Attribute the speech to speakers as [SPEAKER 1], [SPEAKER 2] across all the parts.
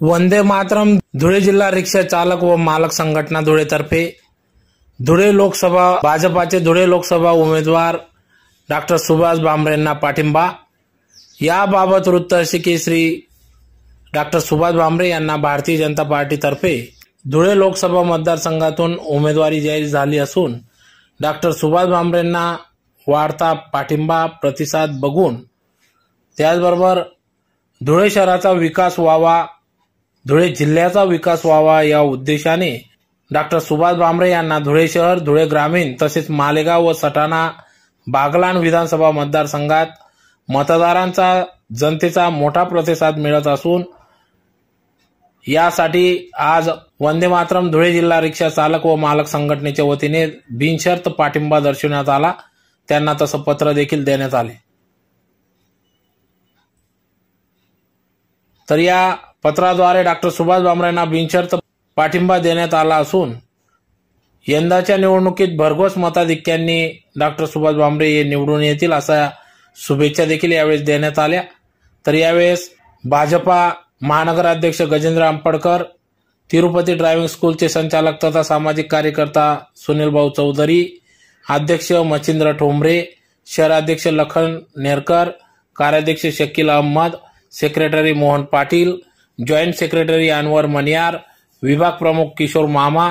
[SPEAKER 1] वंदे मातरम धुळे जिल्हा रिक्षा चालक व मालक संघटना धुळेतर्फे. धुळे लोकसभा भाजपाचे धुळे लोकसभा उमेदवार डॉक्टर सुभाष भामरेंना पाठिंबा. याबाबत वृत्त असे की श्री डॉक्टर सुभाष भामरे यांना भारतीय जनता पार्टीतर्फे धुळे लोकसभा मतदारसंघातून उमेदवारी जाहीर झाली असून डॉक्टर सुभाष भामरेंना वाढता पाठिंबा प्रतिसाद बघून त्याचबरोबर धुळे शहराचा विकास व्हावा धुळे जिल्ह्याचा विकास व्हावा या उद्देशाने डॉक्टर सुभाष भामरे यांना धुळे शहर धुळे ग्रामीण तसेच मालेगाव व सटाणा बागलाण विधानसभा मतदारसंघात मतदारांचा जनतेचा मोठा प्रतिसाद मिळत असून यासाठी आज वंदे मातरम धुळे जिल्हा रिक्षा चालक व मालक संघटनेच्या वतीने बिनशर्त पाठिंबा दर्शवण्यात आला. त्यांना तसं पत्र देखील देण्यात आले. तर या पत्राद्वारे डॉक्टर सुभाष भामरेंना बिनशर्त पाठिंबा देण्यात आला असून यंदाच्या निवडणुकीत भरघोस मताधिक्यांनी डॉक्टर सुभाष भामरे हे निवडून येतील अशा शुभेच्छा देखील यावेळेस देण्यात आल्या. तर यावेळेस भाजपा महानगराध्यक्ष गजेंद्र आंबडकर तिरुपती ड्रायव्हिंग स्कूलचे संचालक तथा सामाजिक कार्यकर्ता सुनील भाऊ चौधरी अध्यक्ष मच्छिंद्र ठोंबरे शहराध्यक्ष लखन नेरकर कार्याध्यक्ष Shakeel Ahmed secretary Mohan Patil joint secretary Anwar Maniyar विभाग प्रमुख किशोर मामा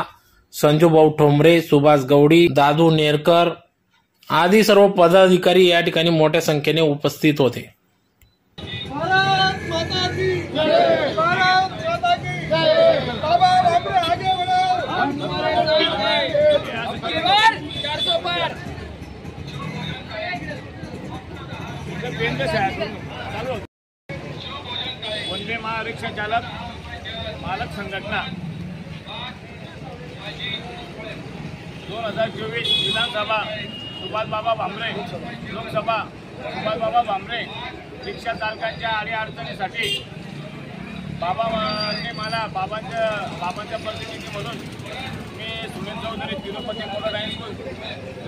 [SPEAKER 1] संजू भाऊ ठोंबरे सुभाष गवडी दादू नेरकर आदी सर्व पदाधिकारी या ठिकाणी मोठ्या संख्येने उपस्थित होते.
[SPEAKER 2] वंदे महारिक्षा चालक मालक संघटना. दोन हजार चोवीस विधानसभा सुभाषबाबा भामरे. लोकसभा सुभाषबाबा भामरे. रिक्षा चालकांच्या अडीअडचणीसाठी बाबाने मला बाबांच्या बाबांच्या प्रतिनिधी म्हणून मी Sunil Chaudhari Tirupati motor high school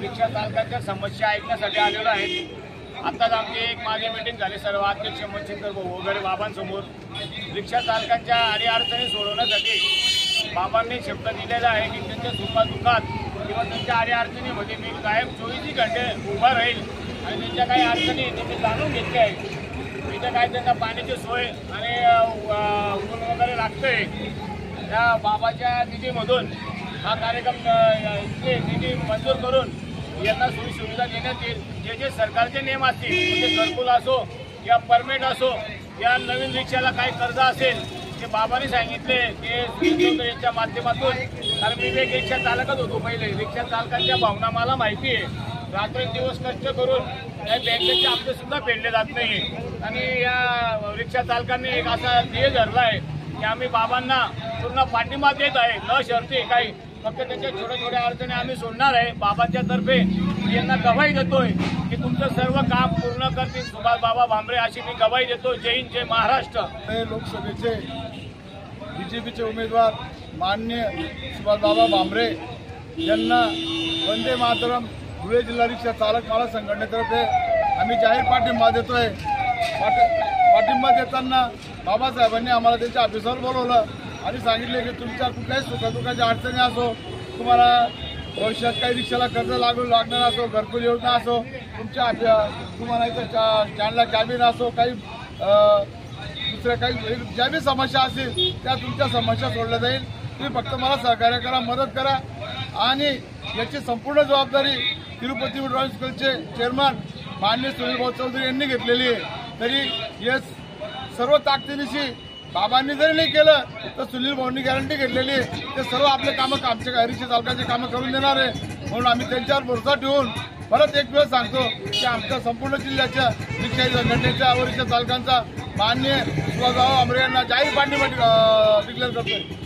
[SPEAKER 2] rickshaw चालकांच्या समस्या ऐकण्यासाठी आलेलो आहे. आत्ताच आमची एक माझी मीटिंग झाली सर्व अध्यक्ष मच्छिंदर भाऊ वगैरे बाबांसमोर. रिक्षा चालकांच्या अडीअडचणी सोडवण्यासाठी बाबांनी शब्द दिलेला आहे की त्यांच्या सुखादुखात किंवा त्यांच्या अडीअडचणीमध्ये मी कायम चोवीसही घंटे उभा राहील आणि त्यांच्या काही अडचणी ते मी जाणून घेतल्या आहेत. तिथे काय त्यांना पाण्याची सोय आणि अ, ऊन वगैरे लागतंय. त्या बाबाच्या निधीमधून हा कार्यक्रम अ, निधी मंजूर करून यांना सोयी सुविधा देण्यात येईल. जे जे सरकारचे नियम असतील म्हणजे घरकुल असो किंवा परमिट असो या नवीन रिक्षाला काही कर्ज असेल ते बाबांनी सांगितले ते यांच्या माध्यमातून. कारण मी एक रिक्षा चालकच होतो पहिले. रिक्षा चालकांच्या भावना मला माहिती आहे. रात्रंदिवस कष्ट करून या बँकेचे हप्ते सुद्धा फेडले जात नाही. आणि या रिक्षा चालकांनी एक असा ध्येय धरला आहे की आम्ही बाबांना पूर्ण पाठिंबा देत आहे. न शर्ती काही. फक्त त्याच्या छोट्या छोट्या अडचणी आम्ही सोडणार आहे. बाबांच्या तर्फे यांना गवाही देतोय. की तुमचं सर्व काम पूर्ण करतील. सुभाष बाबा भांबरे अशी मी गवाही देतो. जय हिंद जय महाराष्ट्र.
[SPEAKER 3] हे लोकसभेचे बीजेपीचे उमेदवार मान्य सुभाषबाबा भांबरे यांना वंदे मातरम धुळे जिल्हा रिक्षा चालक मालक संघटनेतर्फे आम्ही जाहीर पाठिंबा देतोय. पाठ- पाठिंबा देताना बाबासाहेबांनी आम्हाला त्यांच्या ऑफिसवर बोलवलं आणि सांगितले की तुमच्या कुठल्याही सुखदुखाच्या अडचणी असो तुम्हाला भविष्यात काही रिक्षाला कर्ज लागू लागणार असो घरकुल योजना असो तुमच्या तुम्हाला इथं चा- स्टँडला कॅबिन असो काही दुसऱ्या काही ज्या बी समस्या असतील त्या तुमच्या समस्या सोडल्या जाईल. तुम्ही फक्त मला सहकार्य करा मदत करा. आणि याची संपूर्ण जबाबदारी तिरुपती ड्रॉइंग स्कूलचे चेअरमन मान्य सुनील भाऊ चौधरी यांनी घेतलेली आहे. तरी हे सर्व ताकदीनिशी बाबांनी जरी नाही केलं तर सुनील भाऊंनी गॅरंटी घेतलेली आहे. ते सर्व आपले कामं आमच्या गाडीचे चालकाचे कामं करून देणार आहे. म्हणून आम्ही त्यांच्यावर भरोसा ठेवून परत एक वेळ सांगतो की आमच्या संपूर्ण जिल्ह्याच्या रिक्षा संघटनेच्या वरिष्ठ चालकांचा मान्य सुभाषराव आमरे यांना जाहीर पाठिंबा डिक्लेअर करतोय